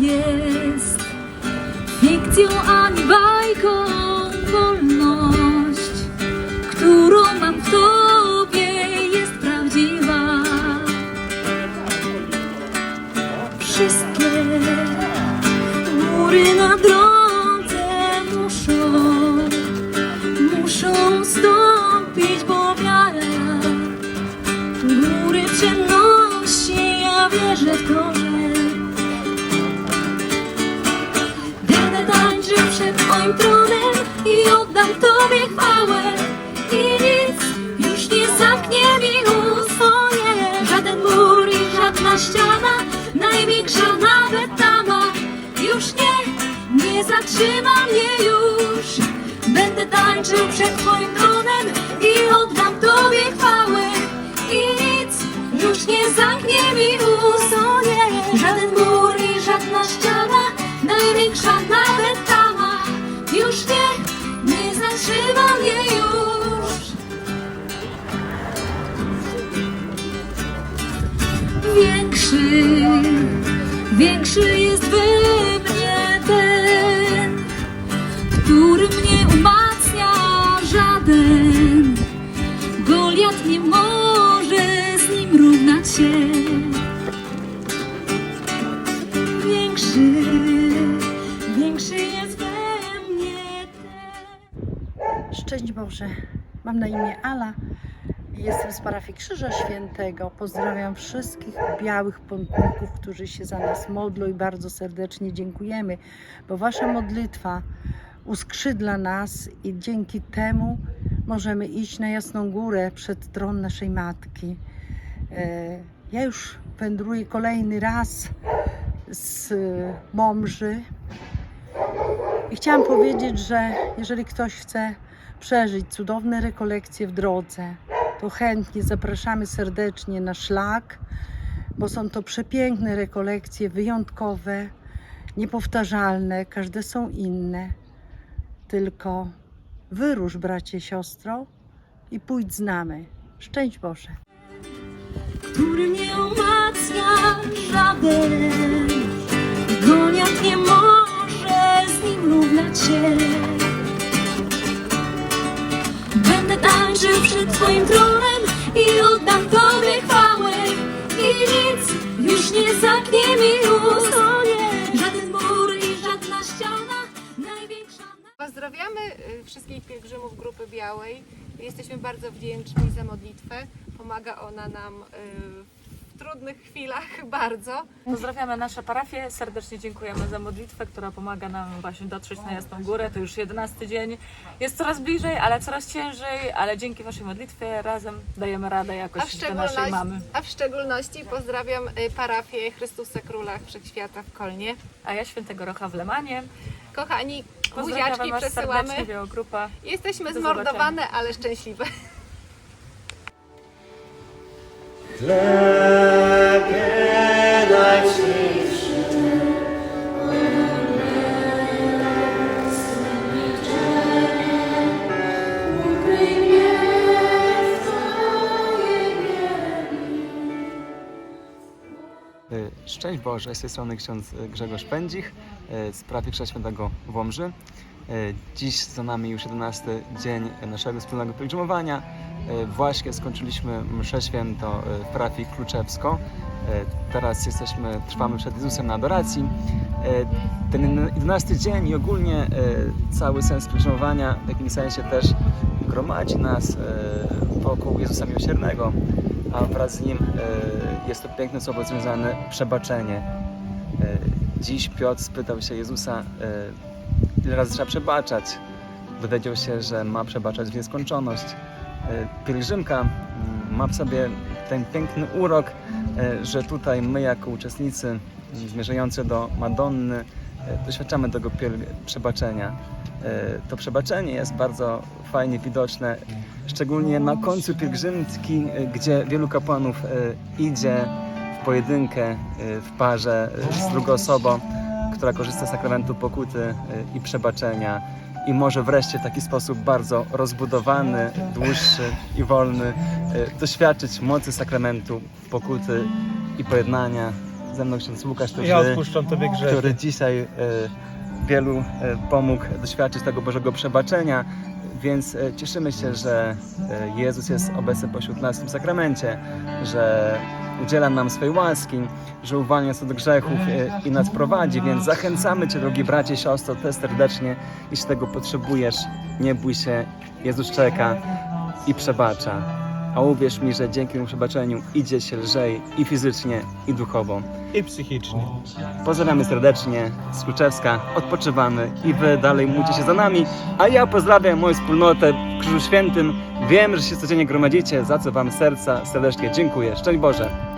jest fikcją ani bajką wolność, którą mam w tobie jest prawdziwa. Wszystkie góry na drodze muszą, muszą stąpić, bo wiara góry przenosi, ja wierzę w to, I nic. Już nie zamknie mi ust, o nie Żaden mur i żadna ściana, największa nawet tama. Już nie, nie zatrzyma mnie już. Będę tańczył przed Twoim tronem i oddam Tobie już Większy, większy jest we mnie ten Który mnie umacnia żaden Goliat nie może z nim równać się. Większy Szczęść Boże. Mam na imię Ala i jestem z parafii Krzyża Świętego. Pozdrawiam wszystkich białych pątników, którzy się za nas modlą i bardzo serdecznie dziękujemy, bo Wasza modlitwa uskrzydla nas i dzięki temu możemy iść na Jasną Górę przed tron naszej Matki. E, Ja już wędruję kolejny raz z Momży i chciałam powiedzieć, że jeżeli ktoś chce przeżyć cudowne rekolekcje w drodze, to chętnie zapraszamy serdecznie na szlak, bo są to przepiękne rekolekcje, wyjątkowe, niepowtarzalne, każde są inne. Tylko wyrusz, bracie, siostro, i pójdź z nami. Szczęść Boże. który nie umacnia żaden. Goliat nie może z nim równać się. Już nie zamknie mi ust. Żaden mur i żadna ściana, największa... Pozdrawiamy y, wszystkich pielgrzymów Grupy Białej. Jesteśmy bardzo wdzięczni za modlitwę. Pomaga ona nam y, w trudnych chwilach bardzo. Pozdrawiamy nasze parafie, serdecznie dziękujemy za modlitwę, która pomaga nam właśnie dotrzeć na Jasną Górę. To już 11 dzień. Jest coraz bliżej, ale coraz ciężej, ale dzięki Waszej modlitwie razem dajemy radę jakoś do naszej mamy. a w szczególności pozdrawiam y, parafię Chrystusa Króla Wszechświata w Kolnie. A ja Świętego Rocha w Lemanie. Kochani, buziaczki przesyłamy. Jesteśmy Do zmordowane, ale szczęśliwe. Szczęść Boże, z tej strony ksiądz Grzegorz Pędzich y, z parafii Krzyża Świętego w Łomży. Y, Dziś za nami już 11 dzień naszego wspólnego pielgrzymowania. Y, Właśnie skończyliśmy mszę święto y, w parafii Kluczewsko. Y, Teraz jesteśmy, trwamy przed Jezusem na adoracji. Ten 11 dzień i ogólnie cały sens pielgrzymowania w jakimś sensie też gromadzi nas wokół Jezusa Miłosiernego a wraz z nim e, jest to piękne słowo związane przebaczenie. E, Dziś Piotr spytał się Jezusa, e, ile razy trzeba przebaczać. Dowiedział się, że ma przebaczać w nieskończoność. E, Pielgrzymka mm, ma w sobie ten piękny urok, e, że tutaj my jako uczestnicy mm, zmierzający do Madonny e, doświadczamy tego przebaczenia. To przebaczenie jest bardzo fajnie widoczne szczególnie na końcu pielgrzymki, gdzie wielu kapłanów idzie w pojedynkę, w parze z drugą osobą, która korzysta z sakramentu pokuty i przebaczenia i może wreszcie w taki sposób bardzo rozbudowany, dłuższy i wolny y, doświadczyć mocy sakramentu pokuty i pojednania ze mną ksiądz Łukasz, który, Ja odpuszczam Tobie grzechy. który dzisiaj e, wielu e, pomógł doświadczyć tego Bożego przebaczenia. Więc e, cieszymy się, że e, Jezus jest obecny pośród nas w tym sakramencie, że udziela nam swojej łaski, że uwalnia nas od grzechów i nas prowadzi. Więc zachęcamy Cię, drogi bracie i siostro, też serdecznie, jeśli tego potrzebujesz, nie bój się, Jezus czeka i przebacza. A uwierz mi, że dzięki temu przebaczeniu idzie się lżej i fizycznie, i duchowo. I psychicznie. Pozdrawiamy serdecznie z Kluczewska, odpoczywamy i wy dalej módlcie się za nami, a ja pozdrawiam moją wspólnotę w Krzyżu Świętym. Wiem, że się codziennie gromadzicie, za co wam serca serdecznie dziękuję. Szczęść Boże!